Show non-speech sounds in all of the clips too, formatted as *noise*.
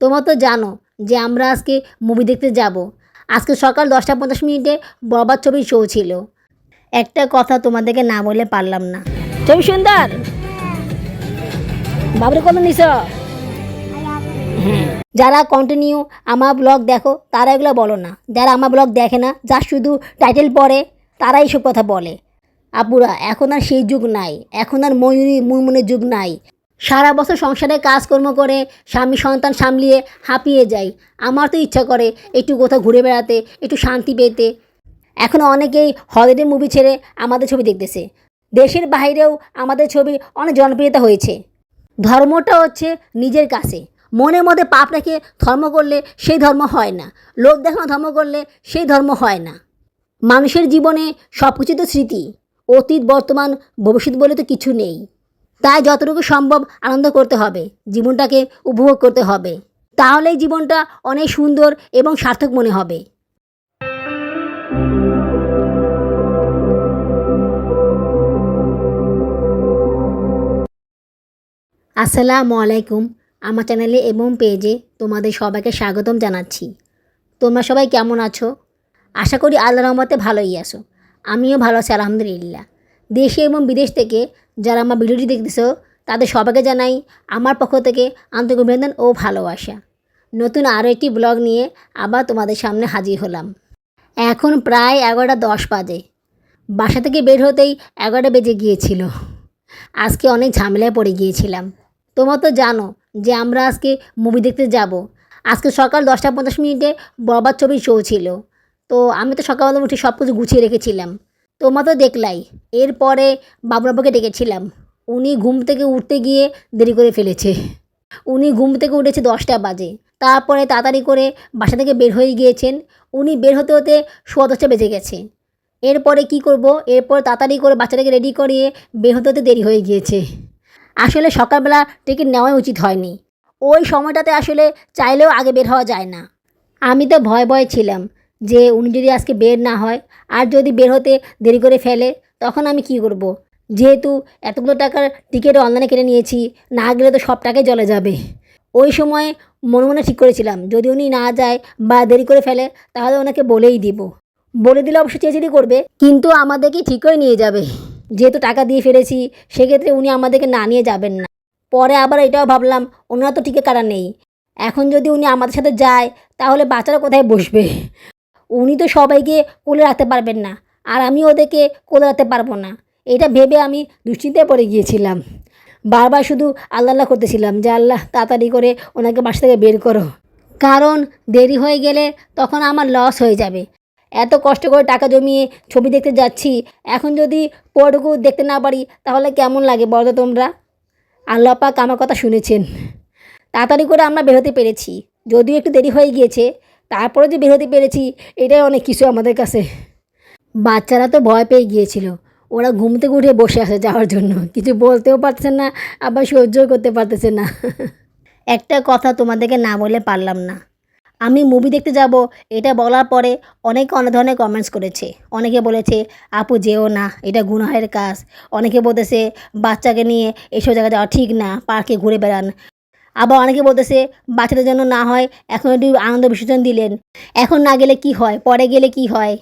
তোমরা তো জানো যে আমরা আজকে মুভি দেখতে যাব। আজকে সকাল দশটা পঞ্চাশ মিনিটে বরবাদ ছবির শো ছিল। একটা কথা তোমাদেরকে না বলে পারলাম না। ছবি সুন্দর? বাবরে কত হ্যাঁ যারা কন্টিনিউ আমার ব্লগ দেখো, তারা এগুলো বলো না। যারা আমার ব্লগ দেখে না যার শুধু টাইটেল পড়ে তারা এইসব কথা বলে। আপুরা, এখন আর সেই যুগ নাই। এখন আর ময়ূরী মুনমুনের যুগ নাই। সারা বছর সংসারে কাজকর্ম করে, স্বামী সন্তান সামলিয়ে, হাঁপিয়ে যাই আমার তো ইচ্ছা করে একটু কোথাও ঘুরে বেড়াতে, একটু শান্তি পেতে। এখন অনেকেই হলিডে মুভি ছেড়ে আমাদের ছবি দেখতেছে। দেশের বাইরেও আমাদের ছবি অনেক জনপ্রিয়তা হয়েছে। ধর্মটা হচ্ছে নিজের কাছে। মনের মধ্যে পাপ রেখে ধর্ম করলে সেই ধর্ম হয় না। লোক দেখানো ধর্ম করলে সেই ধর্ম হয় না। মানুষের জীবনে সব কিছু তো স্মৃতি। অতীত, বর্তমান, ভবিষ্যৎ বলে তো কিছু নেই। তাই যতটুকু সম্ভব আনন্দ করতে হবে, জীবনটাকে উপভোগ করতে হবে। তাহলেই জীবনটা অনেক সুন্দর এবং সার্থক মনে হবে। আসসালামু আলাইকুম। আমার চ্যানেলে এবং পেজে তোমাদের সবাইকে স্বাগতম জানাচ্ছি। তোমরা সবাই কেমন আছো? আশা করি আল্লাহ রহমতে ভালোই আছো। আমিও ভালো আছি, আলহামদুলিল্লাহ। দেশে এবং বিদেশ থেকে যারা আমার ভিডিওটি দেখতেছো, তাদের সবাইকে জানাই আমার পক্ষ থেকে আন্তরিক অভিনন্দন ও ভালোবাসা। নতুন আরও একটি ব্লগ নিয়ে আবার তোমাদের সামনে হাজির হলাম। এখন প্রায় এগারোটা দশ বাজে। বাসা থেকে বের হতেই এগারোটা বেজে গিয়েছিল। আজকে অনেক ঝামেলায় পড়ে গিয়েছিলাম। তোমরা তো জানো যে আমরা আজকে মুভি দেখতে যাব। আজকে সকাল দশটা পঞ্চাশ মিনিটে বরবাদ ছবির শো ছিল। তো আমি তো সকালবেলা উঠে সব কিছু গুছিয়ে রেখেছিলাম। তোমরা তো দেখলাই। এরপরে বাবুরাবাকে ডেকেছিলাম। উনি ঘুম থেকে উঠতে গিয়ে দেরি করে ফেলেছে। উনি ঘুম থেকে উঠেছে দশটা বাজে। তারপরে তাড়াতাড়ি করে বাসা থেকে বের হয়ে গিয়েছেন। উনি বের হতে হতে সোয়া দশটা বেজে গেছে। এরপরে কি করব? এরপর তাড়াতাড়ি করে বাচ্চাটাকে রেডি করিয়ে বের হতে হতে দেরি হয়ে গিয়েছে। আসলে সকালবেলা টিকিট নেওয়াই উচিত হয়নি। ওই সময়টাতে আসলে চাইলেও আগে বের হওয়া যায় না। আমি তো ভয় ভয়ে ছিলাম। যে উনি যদি আজকে বের না হয় আর যদি বের হতে দেরি করে ফেলে, তখন আমি কি করব। যেহেতু এতগুলো টাকার টিকিট অনলাইনে কেটে নিয়েছি, না গেলে তো সব টাকাই জলে যাবে। ওই সময় মনে মনে ঠিক করেছিলাম, যদি উনি না যায় বা দেরি করে ফেলে, তাহলে ওনাকে বলেই দিব। বলে দিলে অবশ্যই চেঁচিয়ে করবে, কিন্তু আমাদেরকে ঠিক করে নিয়ে যাবে। যেহেতু টাকা দিয়ে ফেলেছি, সেক্ষেত্রে উনি আমাদেরকে না নিয়ে যাবেন না। পরে আবার এটাও ভাবলাম, ওনারা তো টিকে কারা নেই। এখন যদি উনি আমাদের সাথে যায়, তাহলে বাচ্চারা কোথায় বসবে? উনি তো সবাইকে কোলে রাখতে পারবেন না। আর আমি ওদেরকে কোলে রাখতে পারব না। এটা ভেবে আমি দুশ্চিন্তায় পড়ে গিয়েছিলাম। বারবার শুধু আল্লাহ আল্লাহ করতেছিলাম যে, আল্লাহ, তাড়াতাড়ি করে ওনাকে বাসা থেকে বের করো। কারণ দেরি হয়ে গেলে তখন আমার লস হয়ে যাবে। এত কষ্ট করে টাকা জমিয়ে ছবি দেখতে যাচ্ছি। এখন যদি পরটুকু দেখতে না পারি, তাহলে কেমন লাগে বলো তোমরা? আল্লাহ পাক আমার কথা শুনেছেন। তাড়াতাড়ি করে আমরা বেরোতে পেরেছি। যদিও একটু দেরি হয়ে গিয়েছে তারপরে যে বেরোতে পেরেছি, এটাই অনেক কিছু আমাদের কাছে। বাচ্চারা তো ভয় পেয়ে গিয়েছিল। ওরা ঘুম থেকে উঠে বসে আছে যাওয়ার জন্য। কিছু বলতেও পারছে না, আবার সহ্য করতে পারতেছে না। একটা কথা তোমাদেরকে না বলে পারলাম না। আমি মুভি দেখতে যাব, এটা বলার পরে অনেকে অনেক ধরনের কমেন্টস করেছে। অনেকে বলেছে, আপু, যেও না, এটা গুনাহের কাজ। অনেকে বলতেছে, বাচ্চাকে নিয়ে এসব জায়গায় যাওয়া ঠিক না, পার্কে ঘুরে বেড়ান। আবার অনেকে বলতেছে, বাচ্চাদের জন্য না হয়, এখন একটু আনন্দ বিসর্জন দিলেন। এখন না গেলে কি হয়? পরে গেলে কি হয়?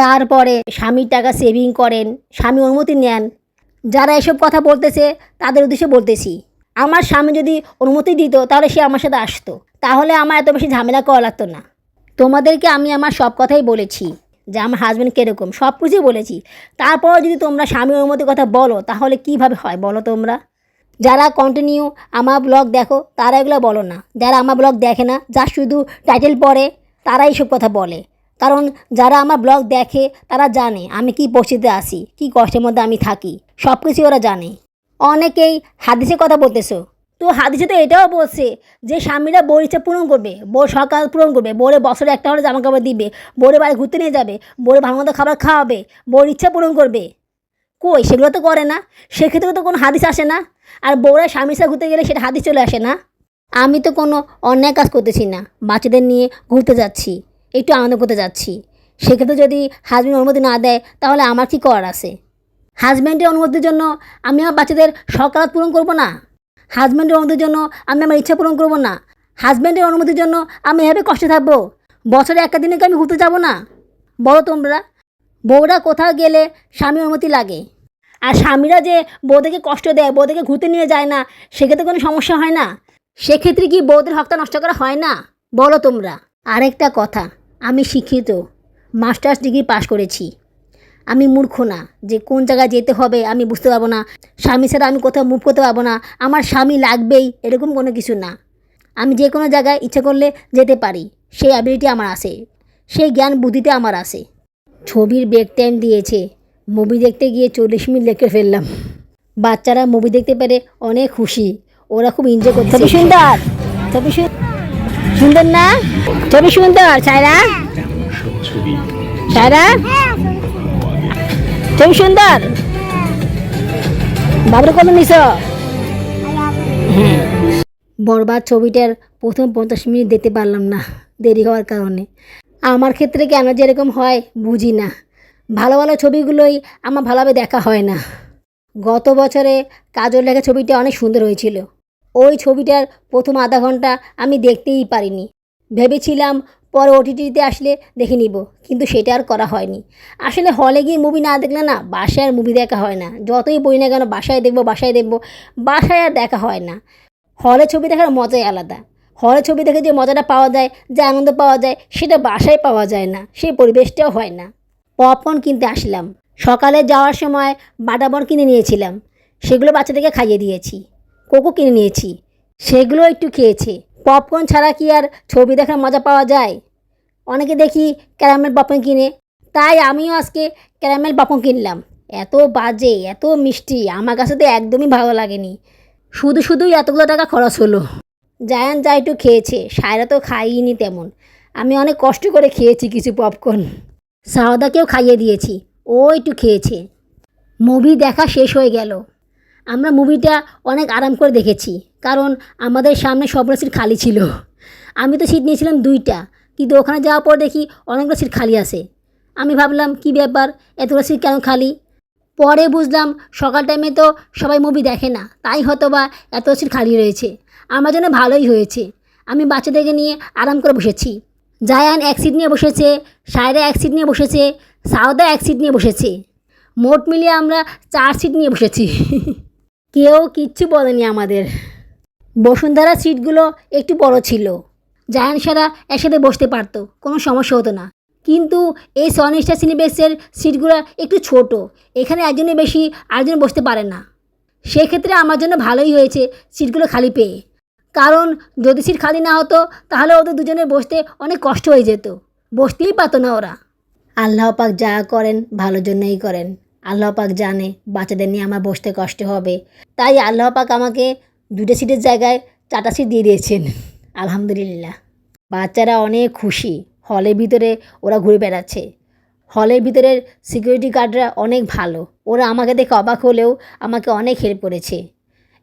তারপরে স্বামীর টাকা সেভিং করেন, স্বামী অনুমতি নেন। যারা এসব কথা বলতেছে, তাদের উদ্দেশ্যে বলতেছি, আমার স্বামী যদি অনুমতি দিত, তাহলে সে আমার সাথে আসতো। তাহলে আমার এত বেশি ঝামেলা করা লাগতো না। তোমাদেরকে আমি আমার সব কথাই বলেছি, যে আমার হাজব্যান্ড কীরকম, সব কিছুই বলেছি। তারপরও যদি তোমরা স্বামী অনুমতির কথা বলো, তাহলে কীভাবে হয় বলো তোমরা? যারা কন্টিনিউ আমার ব্লগ দেখো, তারা এগুলো বলো না। যারা আমার ব্লগ দেখে না যার শুধু টাইটেল পড়ে, তারাই সব কথা বলে। কারণ যারা আমার ব্লগ দেখে, তারা জানে আমি কি পরিস্থিতিতে আসি কি কষ্টের মধ্যে আমি থাকি। সব কিছু ওরা জানে। অনেকেই হাদিসে কথা বলতেছো। তো হাদিসে তো এটাও বলছে যে স্বামীরা বউর ইচ্ছা পূরণ করবে বউ সকাল পূরণ করবে বউরে বছরে একটা হলে জামা কাপড় দিবে বউরে বাড়ি ঘুরতে নিয়ে যাবে বউরে ভালো মতো খাবার খাওয়াবে বউর ইচ্ছা পূরণ করবে। কই? সেগুলো তো করে না। সেক্ষেত্রে তো কোনো হাদিস আসে না। আর বউরা স্বামীর সাথে ঘুরতে গেলে সেটা হাদিস চলে আসে না। আমি তো কোনো অন্যায় কাজ করতেছি না। বাচ্চাদের নিয়ে ঘুরতে যাচ্ছি, একটু আনন্দ করতে যাচ্ছি। সেক্ষেত্রে যদি হাজব্যান্ড অনুমতি না দেয়, তাহলে আমার কী করার আছে? হাজব্যান্ডের অনুমতির জন্য আমি আমার বাচ্চাদের সকালাত পূরণ করব না। হাজব্যান্ডের অনুমতির জন্য আমি আমার ইচ্ছা পূরণ করব না। হাজব্যান্ডের অনুমতির জন্য আমি এভাবে কষ্টে থাকব। বছরে একটা দিনে কি আমি ঘুরতে যাব না? বলো তোমরা, বউরা কোথাও গেলে স্বামী অনুমতি লাগে। আর স্বামীরা যে বউদেরকে কষ্ট দেয়, বউদেরকে ঘুরতে নিয়ে যায় না, সেক্ষেত্রে কোনো সমস্যা হয় না? সেক্ষেত্রে কি বউদের হকটা নষ্ট করা হয় না? বলো তোমরা। আরেকটা কথা, আমি শিক্ষিত, মাস্টার্স ডিগ্রি পাশ করেছি। আমি মূর্খ না, যে কোন জায়গায় যেতে হবে আমি বুঝতে পারব না। স্বামী ছাড়া আমি কোথাও মুভ করতে পারব না। আমার স্বামী লাগবেই, এরকম কোনো কিছু না। আমি যে কোনো জায়গায় ইচ্ছে করলে যেতে পারি, সেই অ্যাবিলিটি আমার আছে। সেই জ্ঞান বুদ্ধিতে আমার আছে। ছবির ব্রেক টাইম দিয়েছে। মুভি দেখতে গিয়ে চল্লিশ মিনিট লেখে ফেললাম। বাচ্চারা মুভি দেখতে পেরে অনেক খুশি। ওরা খুব এনজয় করছে। ছবি সুন্দর। ছবি সুন্দর না? ছবি সুন্দর ছায়রা ছায়রা ছবি সুন্দর। বাবুর কত নিছ। বরবাদ ছবিটার প্রথম পঞ্চাশ মিনিট দেখতে পারলাম না দেরি হওয়ার কারণে। আমার ক্ষেত্রে কেন যেরকম হয় বুঝি না। ভালো ভালো ছবিগুলোই আমার ভালোভাবে দেখা হয় না। গত বছরে কাজল লেখা ছবিটা অনেক সুন্দর হয়েছিল। ওই ছবিটার প্রথম আধা ঘণ্টা আমি দেখতেই পারিনি। ভেবেছিলাম পরে ওটিটিতে আসলে দেখে নিব, কিন্তু সেটা আর করা হয়নি। আসলে হলে গিয়ে মুভি না দেখলে না, বাসায় আর মুভি দেখা হয় না। যতই বই না কেন, বাসায় দেখব বাসায় দেখব, বাসায় আর দেখা হয় না। হলে ছবি দেখার মজাই আলাদা। হলে ছবি দেখে যে মজাটা পাওয়া যায়, যে আনন্দ পাওয়া যায়, সেটা বাসায় পাওয়া যায় না। সেই পরিবেশটাও হয় না। পপকর্ন কিনতে আসলাম। সকালে যাওয়ার সময় বাটাবর কিনে নিয়েছিলাম। সেগুলো বাচ্চাদেরকে খাইয়ে দিয়েছি। কোকো কিনে নিয়েছি। সেগুলো একটু খেয়েছে। পপকর্ন ছাড়া কি আর ছবি দেখার মজা পাওয়া যায়? অনেকে দেখি ক্যারামেল পপকর্ন কিনে। তাই আমিও আজকে ক্যারামেল পপকর্ন কিনলাম। এত বাজে, এত মিষ্টি, আমার কাছে তো একদমই ভালো লাগেনি। শুধু শুধুই এতগুলো টাকা খরচ হলো। জায়ান যা একটু খেয়েছে, সায়রা তো খাইনি তেমন। আমি অনেক কষ্ট করে খেয়েছি কিছু পপকর্ন। সারদাকেও খাইয়ে দিয়েছি। ও একটু খেয়েছে। মুভি দেখা শেষ হয়ে গেল। আমরা মুভিটা অনেক আরাম করে দেখেছি, কারণ আমাদের সামনে সবগুলো সিট খালি ছিল। আমি তো সিট নিয়েছিলাম দুইটা, কিন্তু ওখানে যাওয়ার পর দেখি অনেকগুলো সিট খালি আছে। আমি ভাবলাম, কি ব্যাপার? এতগুলো সিট কেন খালি? পরে বুঝলাম, সকাল টাইমে তো সবাই মুভি দেখে না, তাই হয়তো বা এত সিট খালি রয়েছে। আমার জন্য ভালোই হয়েছে। আমি বাচ্চাদেরকে নিয়ে আরাম করে বসেছি। জায়ান এক সিট নিয়ে বসেছে, সায়রা এক সিট নিয়ে বসেছে সাউদা এক সিট নিয়ে বসেছে। মোট মিলিয়ে আমরা চার সিট নিয়ে বসেছি। *laughs* কেউ কিচ্ছু বলেনি আমাদের। বসুন্ধরা সিটগুলো একটু বড় ছিল। জায়ান সারা একসাথে বসতে পারতো, কোনো সমস্যা হতো না। কিন্তু এই সনিস্টা সিনেবেক্সের সিটগুলো একটু ছোট, এখানে একজনে বেশি আরেকজন বসতে পারে না। সেক্ষেত্রে আমার জন্য ভালোই হয়েছে সিটগুলো খালি পেয়ে। কারণ যদি সিট খালি না হতো, তাহলে ওদের দুজনে বসতে অনেক কষ্ট হয়ে যেত। বসতেই পারতো না ওরা। আল্লাহ পাক যা করেন, ভালোর জন্যই করেন। আল্লাহ পাক জানে, বাচ্চাদের নিয়ে আমার বসতে কষ্ট হবে। তাই আল্লাহ পাক আমাকে দুটো সিটের জায়গায় চারটা সিট দিয়ে দিয়েছেন। *laughs* আলহামদুলিল্লাহ। বাচ্চারা অনেক খুশি। হলের ভিতরে ওরা ঘুরে বেড়াচ্ছে। হলের ভিতরের সিকিউরিটি গার্ডরা অনেক ভালো। ওরা আমাকে দেখে অবাক হলেও আমাকে অনেক হেল্প করেছে।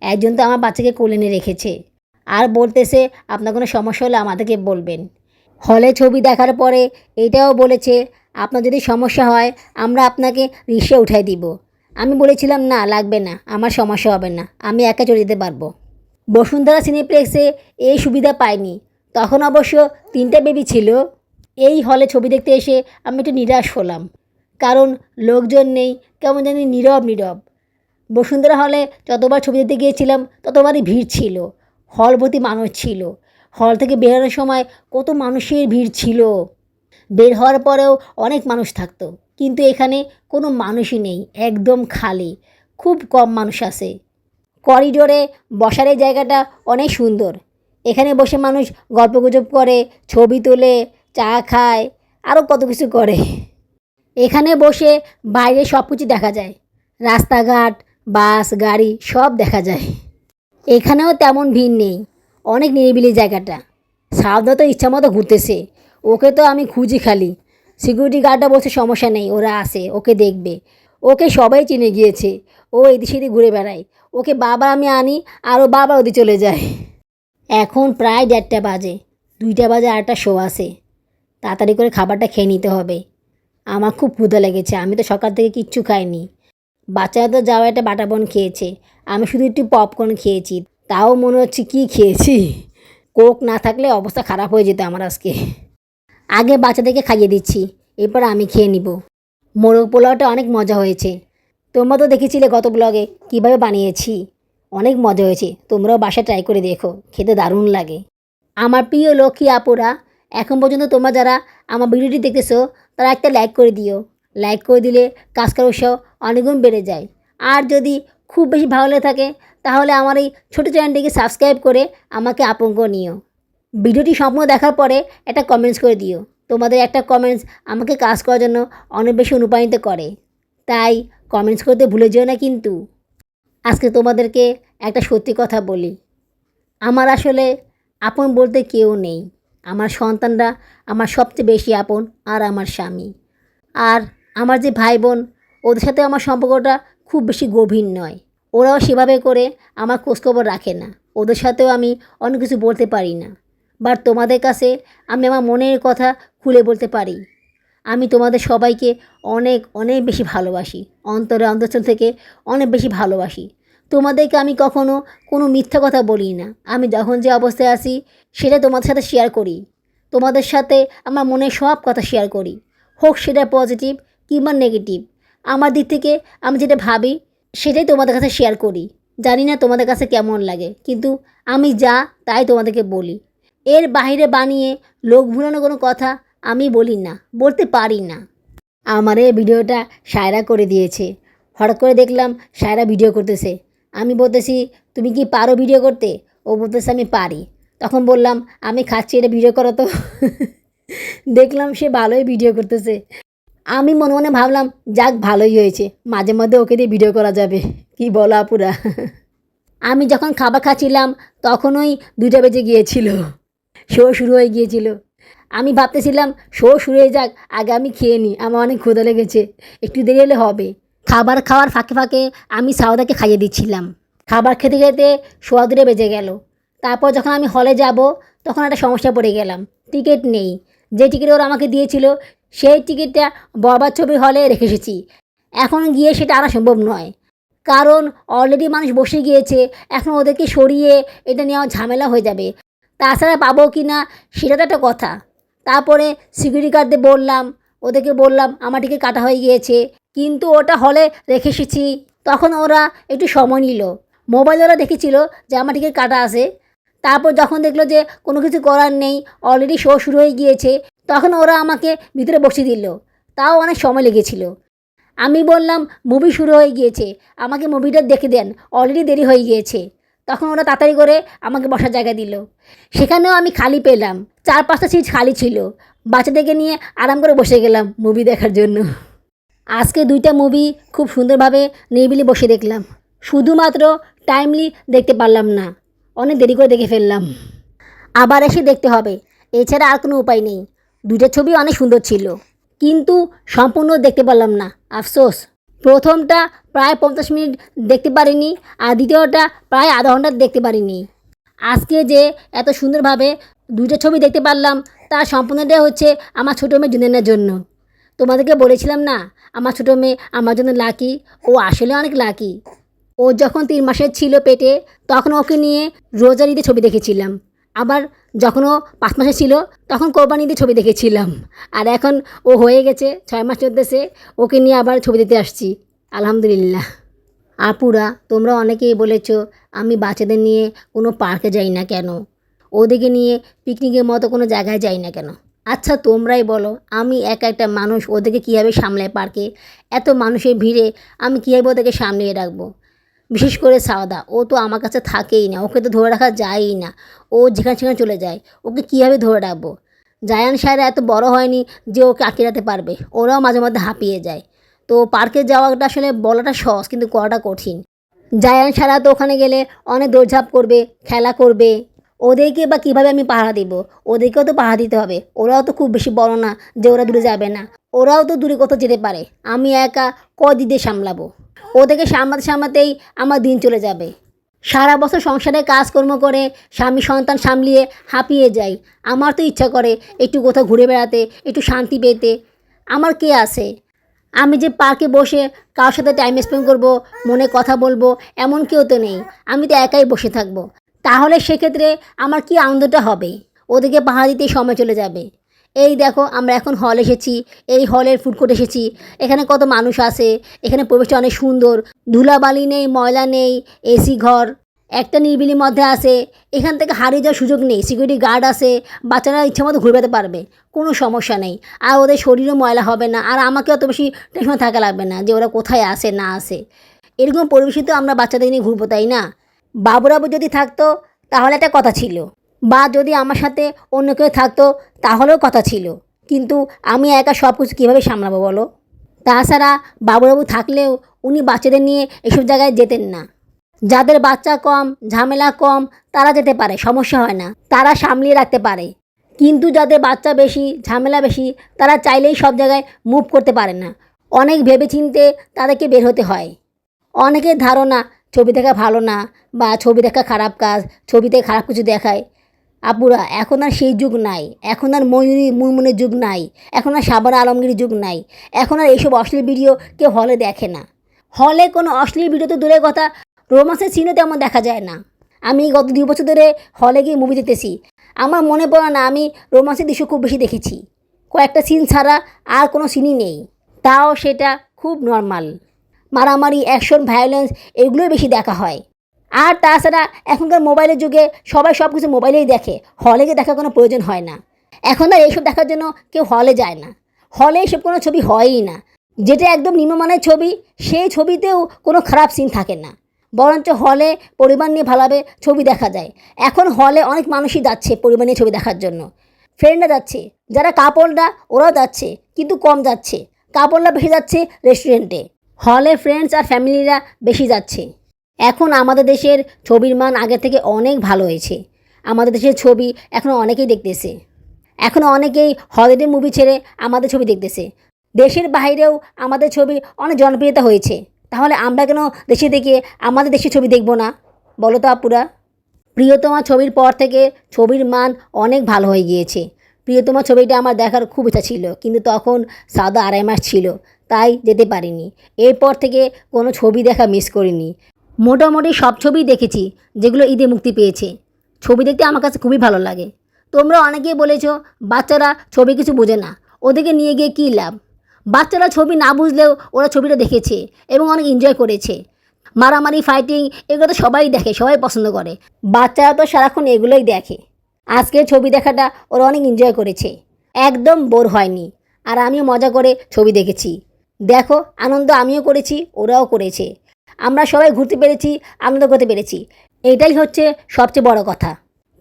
একজন তো আমার বাচ্চাকে কোলে নিয়ে রেখেছে। আর বলতেছে, আপনার কোনো সমস্যা হলে আমাদেরকে বলবেন। হলে ছবি দেখার পরে এটাও বলেছে, আপনার যদি সমস্যা হয়, আমরা আপনাকে রিক্সা উঠাই দিব। আমি বলেছিলাম, না, লাগবে না, আমার সমস্যা হবে না, আমি একা চলে যেতে পারব। বসুন্ধরা সিনেপ্লেক্সে এই সুবিধা পাইনি। তখন অবশ্য তিনটে বেবি ছিল। এই হলে ছবি দেখতে এসে আমি একটু নিরাশ হলাম, কারণ লোকজন নেই, কেমন জানি নীরব নীরব। বসুন্ধরা হলে যতবার ছবি দেখতে গিয়েছিলাম, ততবারই ভিড় ছিল। হল ভর্তি মানুষ ছিল। হল থেকে বেরোনোর সময় কত মানুষের ভিড় ছিল। বের হওয়ার পরেও অনেক মানুষ থাকতো। কিন্তু এখানে কোনো মানুষই নেই, একদম খালি। খুব কম মানুষ আছে। করিডোরে বসার জায়গাটা অনেক সুন্দর। এখানে বসে মানুষ গল্পগুজব করে, ছবি তোলে, চা খায় আরও কত কিছু করে। এখানে বসে বাইরে সব কিছু দেখা যায়। রাস্তাঘাট, বাস, গাড়ি সব দেখা যায়। এখানেও তেমন ভিড় নেই। অনেক নিরিবিলি জায়গাটা। সাউদা তো ইচ্ছা মতো ঘুরতেছে। ওকে তো আমি খুঁজি খালি। সিকিউরিটি গার্ডটা বলছে সমস্যা নেই, ওরা আসে ওকে দেখবে। ওকে সবাই চিনে গিয়েছে। ও এদিক সেদিক ঘুরে বেড়ায়। ওকে বাবা আমি আনি, আর ও বাবা ওদিকে চলে যায়। এখন প্রায় দেড়টা বাজে। দুইটা বাজে আরেকটা শো আছে। তাড়াতাড়ি করে খাবারটা খেয়ে নিতে হবে। আমার খুব ক্ষুধা লেগেছে। আমি তো সকাল থেকে কিচ্ছু খাইনি। বাচ্চারা তো যাওয়া একটা বাটাবন খেয়েছে। আমি শুধু একটু পপকর্ন খেয়েছি। তাও মনে হচ্ছে কি খেয়েছি? কোক না থাকলে অবস্থা খারাপ হয়ে যেত আমার আজকে। আগে বাচ্চাদেরকে খাইয়ে দিচ্ছি, এরপর আমি খেয়ে নিব। মোরগ পোলাওটা অনেক মজা হয়েছে। তোমরা তো দেখেছিলে গত ব্লগে কীভাবে বানিয়েছি? অনেক মজা হয়েছে। তোমরাও বাসায় ট্রাই করে দেখো, খেতে দারুণ লাগে। আমার প্রিয় লক্ষ্মী আপুরা, এখন পর্যন্ত তোমরা যারা আমার ভিডিওটি দেখতেছো, তারা একটা লাইক করে দিও। লাইক করে দিলে কাজ করার উৎসাহ অনেকগুণ বেড়ে যায়। আর যদি খুব বেশি ভালো লেগে থাকে, তাহলে আমার এই ছোটো চ্যানেলটিকে সাবস্ক্রাইব করে আমাকে করে নিও। ভিডিওটি সম্পূর্ণ দেখার পরে একটা কমেন্টস করে দিও। তোমাদের একটা কমেন্টস আমাকে কাজ করার জন্য অনেক বেশি অনুপ্রাণিত করে। তাই কমেন্টস করতে ভুলে যেও না কিন্তু। আজকে তোমাদেরকে একটা সত্যি কথা বলি। আমার আসলে আপন বলতে কেউ নেই। আমার সন্তানরা আমার সবচেয়ে বেশি আপন আর আমার স্বামী। আর আমার যে ভাই বোন ওদের সাথে আমার সম্পর্কটা খুব বেশি গভীর নয়। ওরাও সেভাবে করে আমার খোঁজখবর রাখে না। ওদের সাথেও আমি অনেক কিছু বলতে পারি না। বাট তোমাদের কাছে আমি আমার মনের কথা খুলে বলতে পারি। আমি তোমাদের সবাইকে অনেক অনেক বেশি ভালোবাসি। অন্তরে অন্তঃস্থল থেকে অনেক বেশি ভালোবাসি। তোমাদেরকে আমি কখনো কোনো মিথ্যা কথা বলি না। আমি যখন যে অবস্থায় আছি, সেটা তোমাদের সাথে শেয়ার করি। তোমাদের সাথে আমার মনের সব কথা শেয়ার করি। হোক সেটা পজিটিভ কিংবা নেগেটিভ আমার দিক থেকে আমি যেটা ভাবি, সেটাই তোমাদের কাছে শেয়ার করি। জানি না তোমাদের কাছে কেমন লাগে, কিন্তু আমি যা, তাই তোমাদেরকে বলি। এর বাহিরে বানিয়ে লোক ভুলানো কোনো কথা আমি বলি না, বলতে পারি না। আমার এই ভিডিওটা সায়রা করে দিয়েছে। হঠাৎ করে দেখলাম সায়রা ভিডিও করতেছে। আমি বলতেছি, তুমি কি পারো ভিডিও করতে? ও বলতেছে, আমি পারি। তখন বললাম, আমি খাচ্ছি এটা ভিডিও করো তো। দেখলাম সে ভালোই ভিডিও করতেছে। আমি মনে মনে ভাবলাম, যাক ভালোই হয়েছে, মাঝে মধ্যে ওকে দিয়ে ভিডিও করা যাবে। কি বলো আপুরা? আমি যখন খাবার খাচ্ছিলাম, তখনই দুইটা বেজে গিয়েছিল। শো শুরু হয়ে গিয়েছিল। আমি ভাবতেছিলাম, শো শুরু হয়ে যাক, আগে আমি খেয়ে নিই, আমার অনেক ক্ষুধা লেগেছে, একটু দেরি হলে হবে। খাবার খাওয়ার ফাঁকে ফাঁকে আমি সাউদাকে খাইয়ে দিচ্ছিলাম। খাবার খেতে খেতে সোয়া দূরে বেজে গেল। তারপর যখন আমি হলে যাব, তখন একটা সমস্যা পড়ে গেলাম। টিকিট নেই। যে টিকিট ওরা আমাকে দিয়েছিল সেই টিকিটটা বরবাদ ছবি হলে রেখে এসেছি। এখন গিয়ে সেটা আনা সম্ভব নয়। কারণ অলরেডি মানুষ বসে গিয়েছে, এখন ওদেরকে সরিয়ে এটা নেওয়া ঝামেলা হয়ে যাবে। তাছাড়া পাবো কি না সেটা তো একটা কথা। তারপরে সিকিউরিটি গার্ডদের বললাম, ওদেরকে বললাম, আমার টিকিট কাটা হয়ে গিয়েছে। কিন্তু ওটা হলে রেখে এসেছি। তখন ওরা একটু সময় নিল। মোবাইল ওরা দেখেছিল যে আমার টিকিট কাটা আছে। তারপর যখন দেখল যে কোনো কিছু করার নেই অলরেডি শো শুরু হয়ে গিয়েছে। তখন ওরা আমাকে ভিতরে বসিয়ে দিল। তাও অনেক সময় লেগেছিল। আমি বললাম মুভি শুরু হয়ে গিয়েছে। আমাকে মুভিটা দেখে দেন। অলরেডি দেরি হয়ে গিয়েছে। তখন ওরা তাড়াতাড়ি করে আমাকে বসার জায়গা দিল। সেখানেও আমি খালি পেলাম। চার পাঁচটা সিট খালি ছিল। বাচ্চাদেরকে নিয়ে আরাম করে বসে গেলাম মুভি দেখার জন্য। আজকে দুইটা মুভি খুব সুন্দরভাবে নিরিবিলি বসে দেখলাম। শুধুমাত্র টাইমলি দেখতে পারলাম না। অনেক দেরি করে দেখে ফেললাম। আবার এসে দেখতে হবে। এছাড়া আর কোনো উপায় নেই। দুইটা ছবি অনেক সুন্দর ছিল। কিন্তু সম্পূর্ণ দেখতে পারলাম না, আফসোস। প্রথমটা প্রায় পঞ্চাশ মিনিট দেখতে পারিনি আর দ্বিতীয়টা প্রায় আধা ঘণ্টা দেখতে পারিনি। আজকে যে এত সুন্দরভাবে দুইটা ছবি দেখতে পারলাম, তার সম্পূর্ণটাই হচ্ছে আমার ছোটো মেয়ে জুনেনের জন্য। তোমাদেরকে বলেছিলাম না, আমার ছোটো মেয়ে আমার জন্য লাকি ও আসলে অনেক লাকি ও যখন তিন মাসের ছিল পেটে, তখন ওকে নিয়ে রোজার ঈদে ছবি দেখেছিলাম। আবার যখন ও পাঁচ মাসে ছিল, তখন কোরবানি ঈদে ছবি দেখেছিলাম। আর এখন ও হয়ে গেছে, ছয় মাস চলতেছে, ওকে নিয়ে আবার ছবি দিতে আসছি। আলহামদুলিল্লাহ। আপুরা, তোমরা অনেকেই বলেছ, আমি বাচ্চাদের নিয়ে কোনো পার্কে যাই না কেন? ওদেরকে নিয়ে পিকনিকের মতো কোনো জায়গায় যাই না কেন? আচ্ছা তোমরাই বলো, আমি একা একটা মানুষ, ওদেরকে কীভাবে সামলায় পার্কে? এত মানুষের ভিড়ে আমি কীভাবে ওদেরকে সামলিয়ে রাখব? বিশেষ করে সাওদা, ও তো আমার কাছে থাকেই না, ওকে তো ধরে রাখা যায়ই না, ও যেখানে সেখানে চলে যায়, ওকে কীভাবে ধরে রাখব? জায়ান সাহেরা এত বড় হয়নি যে ওকে আটকে পারবে, ওরাও মাঝে মধ্যে হাঁপিয়ে যায়। তো পার্কে যাওয়াটা আসলে বলাটা সহজ, কিন্তু করাটা কঠিন। জায়ান সারা তো ওখানে গেলে অনেক দৌড়ঝাঁপ করবে, খেলা করবে। ওদেরকে বা কীভাবে আমি পাহারা দিব? ওদেরকেও তো পাহারা দিতে হবে, ওরাও তো খুব বেশি বড় না যে ওরা দূরে যাবে না, ওরাও তো দূরে কোথাও যেতে পারে, আমি একা কদিদে সামলাবো? ওদেরকে সামলাতে সামলাতেই আমার দিন চলে যাবে। সারা বছর সংসারে কাজকর্ম করে স্বামী সন্তান সামলিয়ে হাঁপিয়ে যাই। আমার তো ইচ্ছা করে একটু কোথাও ঘুরে বেড়াতে, একটু শান্তি পেতে। আমার কে আছে? আমি যে পার্কে বসে কারোর সাথে টাইম স্পেন্ড করব, মনে কথা বলব, এমন কেউ তো নেই। আমি তো একাই বসে থাকব। তাহলে সেক্ষেত্রে আমার কি আনন্দটা হবে? ওদিকে পাহাড় দিতে সময় চলে যাবে। এই দেখো, আমরা এখন হল এসেছি। এই হলের ফুড কোর্ট এসেছি। এখানে কত মানুষ আসে এখানে পরিবেশটা অনেক সুন্দর। ধুলাবালি নেই, ময়লা নেই, এসি ঘর। একটা নিরিবিলির মধ্যে আসে এখান থেকে হারিয়ে যাওয়ার সুযোগ নেই। সিকিউরিটি গার্ড আসে বাচ্চারা ইচ্ছে মতো ঘুরে পারবে। কোনো সমস্যা নেই। আর ওদের শরীরও ময়লা হবে না। আর আমাকে অত বেশি টেনশন থাকা লাগবে না যে ওরা কোথায় আসে না আসে এরকম পরিবেশে তো আমরা বাচ্চাদের নিয়ে ঘুরবো, তাই না? বাবুরাবু যদি থাকতো, তাহলে একটা কথা ছিল। বা যদি আমার সাথে অন্য কেউ থাকতো, তাহলেও কথা ছিল। কিন্তু আমি একা সব কিছু কীভাবে সামলাবো বলো? তাছাড়া বাবুরাবু থাকলেও উনি বাচ্চাদের নিয়ে এসব জায়গায় যেতেন না। যাদের বাচ্চা কম, ঝামেলা কম, তারা যেতে পারে, সমস্যা হয় না। তারা সামলিয়ে রাখতে পারে। কিন্তু যাদের বাচ্চা বেশি, ঝামেলা বেশি, তারা চাইলেই সব জায়গায় মুভ করতে পারে না। অনেক ভেবেচিন্তে তাদেরকে বের হতে হয়। অনেকের ধারণা, ছবি দেখা ভালো না বা ছবি দেখা খারাপ কাজ, ছবিতে খারাপ কিছু দেখায়। আপুরা, এখন আর সেই যুগ নাই। এখন আর ময়ূরী মুনমুনের যুগ নাই। এখন আর সাবানা আলমগীর যুগ নাই। এখন আর এইসব অশ্লীল ভিডিও কেউ হলে দেখে না। হলে কোনো অশ্লীল ভিডিও তো দূরের কথা, রোমান্সের সিনও তেমন দেখা যায় না। আমি গত দুই বছর ধরে হলে গিয়ে মুভি দেখতেছি। আমার মনে পড়ে না, আমি রোমান্সের দৃশ্য খুব বেশি দেখেছি। কয়েকটা সিন ছাড়া আর কোনো সিনই নেই। তাও সেটা খুব নর্মাল মারামারি অ্যাকশন ভায়োলেন্স এগুলোই বেশি দেখা হয়। আর তাছাড়া এখনকার মোবাইলের যুগে সবাই সব কিছু মোবাইলেই দেখে। হলে গিয়ে দেখার কোনো প্রয়োজন হয় না। এখন আর এইসব দেখার জন্য কেউ হলে যায় না। হলে এসব কোনো ছবি হয়ই না। যেটা একদম নিম্নমানের ছবি, সেই ছবিতেও কোনো খারাপ সিন থাকে না। বরঞ্চ হলে পরিবার নিয়ে ভালোভাবে ছবি দেখা যায়। এখন হলে অনেক মানুষই যাচ্ছে পরিবার নিয়ে ছবি দেখার জন্য। ফ্রেন্ডরা যাচ্ছে, যারা কাপড়রা ওরাও যাচ্ছে, কিন্তু কম যাচ্ছে। কাপড়রা বেশি যাচ্ছে রেস্টুরেন্টে হলে ফ্রেন্ডস আর ফ্যামিলিরা বেশি যাচ্ছে। এখন আমাদের দেশের ছবির মান আগে থেকে অনেক ভালো হয়েছে। আমাদের দেশের ছবি এখন অনেকেই দেখতেছে। এখন অনেকেই হলিডে মুভি ছেড়ে আমাদের ছবি দেখতেছে। দেশের বাইরেও আমাদের ছবি অনেক জনপ্রিয়তা হয়েছে। তাহলে আমরা কেন দেশে দেখে আমাদের দেশের ছবি দেখব না? বলো তো আপুরা। প্রিয়তমা ছবির পর থেকে ছবির মান অনেক ভালো হয়ে গিয়েছে। প্রিয়তমা ছবিটা আমার দেখার খুব ইচ্ছা ছিল, কিন্তু তখন সাদা আড়াই মাস ছিল, তাই যেতে পারিনি। এরপর থেকে কোনো ছবি দেখা মিস করিনি। মোটামুটি সব ছবি দেখেছি, যেগুলো ঈদে মুক্তি পেয়েছে। ছবি দেখতে আমার কাছে খুবই ভালো লাগে। তোমরা অনেকেই বলেছ, বাচ্চারা ছবি কিছু বোঝে না, ওদেরকে নিয়ে গিয়ে কী লাভ? বাচ্চারা ছবি না বুঝলেও ওরা ছবিটা দেখেছে এবং অনেক এনজয় করেছে। মারামারি ফাইটিং এগুলো তো সবাই দেখে, সবাই পছন্দ করে। বাচ্চারা তো সারাক্ষণ এগুলোই দেখে। আজকের ছবি দেখাটা ওরা অনেক এনজয় করেছে। একদম বোর হয়নি। আর আমিও মজা করে ছবি দেখেছি। দেখো, আনন্দ আমিও করেছি, ওরাও করেছে। আমরা সবাই ঘুরতে পেরেছি, আনন্দ করতে পেরেছি। এটাই হচ্ছে সবচেয়ে বড় কথা।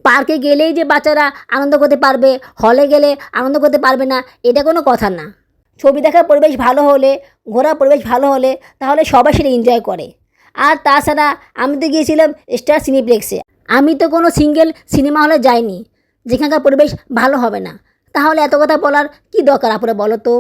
পার্কে গেলেই যে বাচ্চারা আনন্দ করতে পারবে, হলে গেলে আনন্দ করতে পারবে না, এটা কোনো কথা না। ছবি দেখার পরিবেশ ভালো হলে, ঘোরার পরিবেশ ভালো হলে, তাহলে সবাই সেটা এনজয় করে। আর তাছাড়া আমি তো গিয়েছিলাম স্টার সিনিপ্লেক্সে আমি তো কোনো সিঙ্গেল সিনেমা হলে যাইনি, যেখানকার পরিবেশ ভালো হবে না। তাহলে এত কথা বলার কি দরকার আপনারা বলো তো?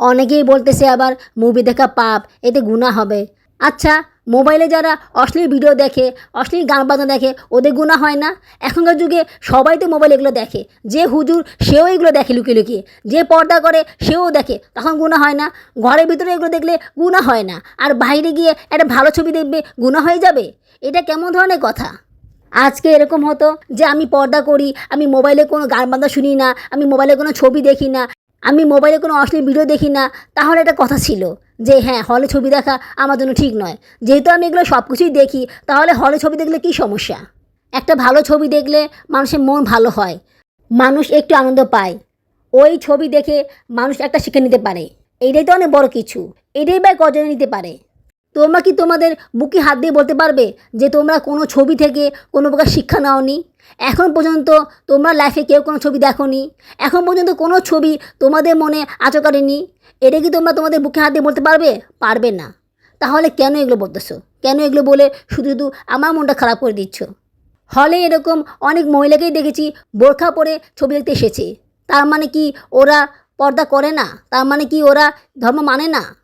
অনেকেই বলতেছে আবার মুভি দেখা পাপ, এতে গুণা হবে। আচ্ছা মোবাইলে যারা অশ্লীল ভিডিও দেখে, অশ্লীল গান বাজনা দেখে, ওদের গুণা হয় না? এখনকার যুগে সবাই তো মোবাইল এগুলো দেখে। যে হুজুর, সেও এগুলো দেখে লুকিয়ে লুকিয়ে। যে পর্দা করে, সেও দেখে। তখন গুণা হয় না। ঘরের ভিতরে এগুলো দেখলে গুণা হয় না। আর বাইরে গিয়ে একটা ভালো ছবি দেখবে গুণা হয়ে যাবে? এটা কেমন ধরনের কথা? আজকে এরকম হতো যে আমি পর্দা করি, আমি মোবাইলে কোনো গান বাজনা শুনি না, আমি মোবাইলে কোনো ছবি দেখি না। আমি মোবাইলে কোনো অশ্লীল ভিডিও দেখি না, তাহলে একটা কথা ছিল যে হ্যাঁ হলে ছবি দেখা আমার জন্য ঠিক নয়। যেহেতু আমি এগুলো সব কিছুই দেখি, তাহলে হলে ছবি দেখলে কী সমস্যা? একটা ভালো ছবি দেখলে মানুষের মন ভালো হয়, মানুষ একটু আনন্দ পায়। ওই ছবি দেখে মানুষ একটা শিখে নিতে পারে। এইটাই তো অনেক বড় কিছু। এটাই বা কজনে নিতে পারে? তোমরা কি তোমাদের বুকে হাত দিয়ে বলতে পারবে যে তোমরা কোনো ছবি থেকে কোনো প্রকার শিক্ষা নাওনি? এখন পর্যন্ত তোমরা লাইফে কেউ কোনো ছবি দেখোনি। এখন পর্যন্ত কোনো ছবি তোমাদের মনে আচকারেনি এটা কি তোমরা তোমাদের বুকে হাত দিয়ে বলতে পারবে? পারবে না। তাহলে কেন এগুলো বলতেছো? কেন এগুলো বলে শুধু শুধু আমার মনটা খারাপ করে দিচ্ছ? হলে এরকম অনেক মহিলাকেই দেখেছি বোরখা পরে ছবি দেখতে এসেছে। তার মানে কি ওরা পর্দা করে না? তার মানে কি ওরা ধর্ম মানে না?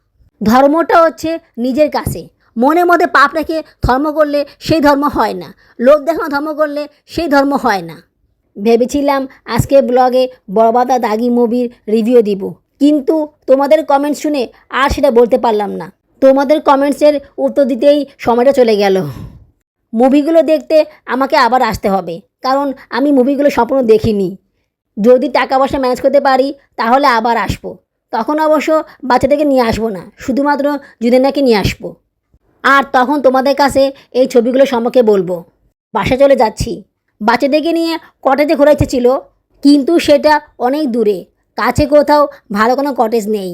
ধর্মটা হচ্ছে নিজের কাছে। মনের মধ্যে পাপ রেখে ধর্ম করলে সেই ধর্ম হয় না। লোক দেখানো ধর্ম করলে সেই ধর্ম হয় না। ভেবেছিলাম আজকে ব্লগে বড়বাদা দাগি মুভির রিভিউ দিব। কিন্তু তোমাদের কমেন্ট শুনে আর সেটা বলতে পারলাম না। তোমাদের কমেন্টসের উত্তর দিতেই সময়টা চলে গেল। মুভিগুলো দেখতে আমাকে আবার আসতে হবে। কারণ আমি মুভিগুলো সম্পূর্ণ দেখিনি। যদি টাকা পয়সা ম্যানেজ করতে পারি, তাহলে আবার আসব। তখন অবশ্য বাচ্চাদেরকে নিয়ে আসব না, শুধুমাত্র জুদেনাকে নিয়ে আসব। আর তখন তোমাদের কাছে এই ছবিগুলো সম্পর্কে বলব। বাসা চলে যাচ্ছি। বাচ্চাদেরকে নিয়ে কটেজে ঘোরা ইচ্ছে ছিল, কিন্তু সেটা অনেক দূরে। কাছে কোথাও ভালো কোনো কটেজ নেই।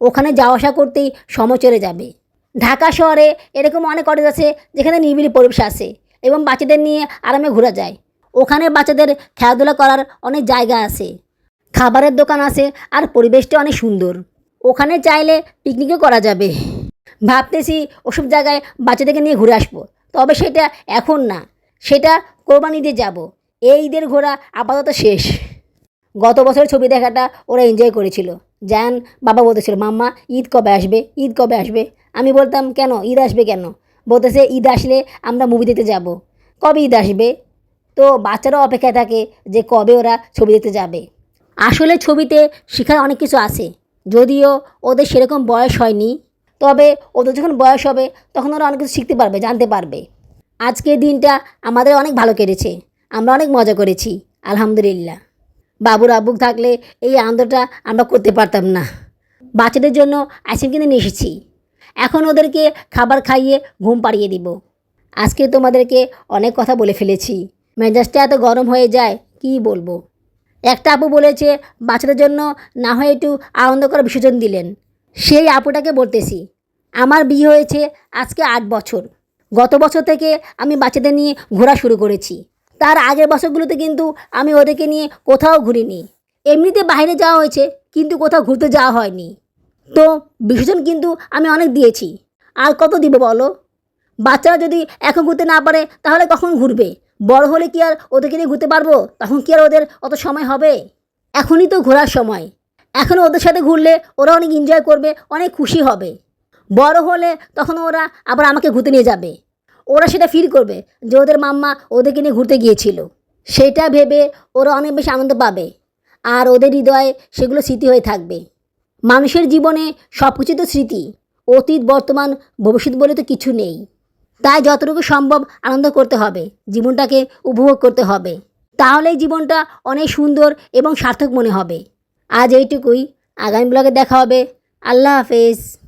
ওখানে যাওয়া আসা করতেই সময় চলে যাবে। ঢাকা শহরে এরকম অনেক কটেজ আছে যেখানে নিরিবিলি পরিবেশ আছে এবং বাচ্চাদের নিয়ে আরামে ঘোরা যায়। ওখানে বাচ্চাদের খেলাধুলা করার অনেক জায়গা আছে। খাবারের দোকান আছে আর পরিবেশটা অনেক সুন্দর। ওখানে চাইলে পিকনিকও করা যাবে। ভাবতেছি ওসব জায়গায় বাচ্চাদেরকে নিয়ে ঘুরে আসব। তবে সেটা এখন না, সেটা কোরবানিতে যাব। এই ঈদের ঘোরা আপাতত শেষ। গত বছরের ছবি দেখাটা ওরা এনজয় করেছিল। জান বাবা বলতেছিল, মাম্মা, ঈদ কবে আসবে? ঈদ কবে আসবে? আমি বলতাম, কেন? ঈদ আসবে কেন? বলতেছে, ঈদ আসলে আমরা মুভি দেখতে যাব। কবে ঈদ আসবে? তো বাচ্চারাও অপেক্ষায় থাকে যে কবে ওরা ছবি দেখতে যাবে। আসলে ছবিতে শেখার অনেক কিছু আছে। যদিও ওদের সেরকম বয়স হয়নি, তবে ওদের যখন বয়স হবে, তখন ওরা অনেক কিছু শিখতে পারবে, জানতে পারবে। আজকের দিনটা আমাদের অনেক ভালো কেটেছে, আমরা অনেক মজা করেছি, আলহামদুলিল্লাহ। বাবুর আব্বুক থাকলে এই আনন্দটা আমরা করতে পারতাম না। বাচ্চাদের জন্য আইসক্রিম কিনে নিয়ে এসেছি। এখন ওদেরকে খাবার খাইয়ে ঘুম পাড়িয়ে দিব। আজকে তোমাদেরকে অনেক কথা বলে ফেলেছি। মেজাজটা এত গরম হয়ে যায়, কি বলব? একটা আপু বলেছে, বাচ্চাদের জন্য না হয় একটু আনন্দ করে বিসর্জন দিলেন। সেই আপুটাকে বলতেছি, আমার বিয়ে হয়েছে আজকে আট বছর। গত বছর থেকে আমি বাচ্চাদের নিয়ে ঘোরা শুরু করেছি। তার আগের বছরগুলোতে কিন্তু আমি ওদেরকে নিয়ে কোথাও ঘুরিনি। এমনিতে বাইরে যাওয়া হয়েছে, কিন্তু কোথাও ঘুরতে যাওয়া হয়নি। তো বিসর্জন কিন্তু আমি অনেক দিয়েছি। আর কত দিব বলো? বাচ্চারা যদি এখন ঘুরতে না পারে, তাহলে কখন ঘুরবে? বড় হলে কি আর ওদেরকে নিয়ে ঘুরতে পারব? তখন কি আর ওদের অত সময় হবে? এখনই তো ঘোরার সময়। এখন ওদের সাথে ঘুরলে ওরা অনেক এনজয় করবে, অনেক খুশি হবে। বড় হলে তখন ওরা আবার আমাকে ঘুরতে নিয়ে যাবে। ওরা সেটা ফিল করবে যে ওদের মাম্মা ওদেরকে নিয়ে ঘুরতে গিয়েছিল। সেটা ভেবে ওরা অনেক বেশি আনন্দ পাবে আর ওদের হৃদয়ে সেগুলো স্মৃতি হয়ে থাকবে। মানুষের জীবনে সব কিছু তো স্মৃতি। অতীত, বর্তমান, ভবিষ্যৎ বলে তো কিছু নেই। তাই যতটুকু সম্ভব আনন্দ করতে হবে, জীবনটাকে উপভোগ করতে হবে। তাহলেই জীবনটা অনেক সুন্দর এবং সার্থক মনে হবে। আজ এইটুকুই। আগামী ব্লগে দেখা হবে। আল্লাহ হাফেজ।